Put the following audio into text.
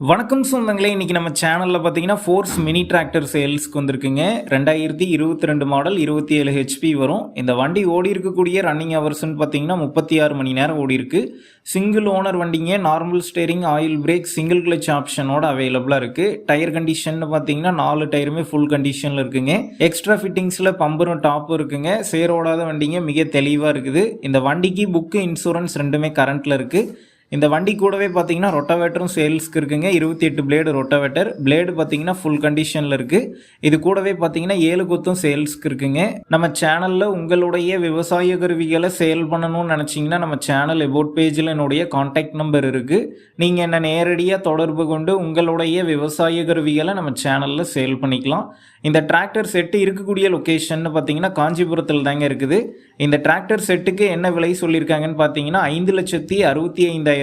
வணக்கம் சொந்தங்களே இன்றைக்கி நம்ம சேனலில் பார்த்தீங்கன்னா ஃபோர்ஸ் மினி டிராக்டர் சேல்ஸ்க்கு வந்திருக்குங்க. ரெண்டாயிரத்தி இருபத்தி ரெண்டு மாடல் இருபத்தி ஏழு ஹெச்பி வரும். இந்த வண்டி ஓடி இருக்கக்கூடிய ரன்னிங் ஹவர்ஸ்னு பார்த்தீங்கன்னா முப்பத்தி ஆறு மணி நேரம் ஓடி இருக்கு. சிங்கிள் ஓனர் வண்டிங்க normal steering oil brake single clutch ஆப்ஷனோட அவைலபிளாக இருக்குது டயர் கண்டிஷன் பார்த்தீங்கன்னா நாலு டயருமே ஃபுல் கண்டிஷனில் இருக்குங்க. எக்ஸ்ட்ரா ஃபிட்டிங்ஸில் பம்பரும் டாப்பும் இருக்குங்க. சேரோடாத வண்டிங்க மிக தெளிவாக இருக்குது. இந்த வண்டிக்கு புக்கு இன்சூரன்ஸ் ரெண்டுமே கரண்ட்டில் இருக்குது இந்த வண்டி கூடவே பார்த்தீங்கன்னா ரொட்டவேட்டரும் சேல்ஸ்க்கு இருக்குங்க. இருபத்தி எட்டு பிளேடு ரொட்டவேட்டர். பிளேடு பார்த்தீங்கன்னா ஃபுல் கண்டிஷனில் இருக்குது இது கூடவே பார்த்தீங்கன்னா ஏழு குத்தும் சேல்ஸ்க்கு இருக்குங்க. நம்ம சேனலில் உங்களுடைய விவசாய கருவிகளை சேல் பண்ணணும்னு நினச்சிங்கன்னா நம்ம சேனல் எபோட் பேஜில் என்னுடைய காண்டாக்ட் நம்பர் இருக்குது நீங்கள் என்ன நேரடியாக தொடர்பு கொண்டு உங்களுடைய விவசாய கருவிகளை நம்ம சேனலில் சேல் பண்ணிக்கலாம். இந்த டிராக்டர் செட்டு இருக்கக்கூடிய லொக்கேஷன் பார்த்தீங்கன்னா காஞ்சிபுரத்தில் தாங்க இருக்குது. இந்த டிராக்டர் செட்டுக்கு என்ன விலை சொல்லியிருக்காங்கன்னு பார்த்தீங்கன்னா ஐந்து லட்சத்தி அறுபத்தி ஐந்தாயிரம்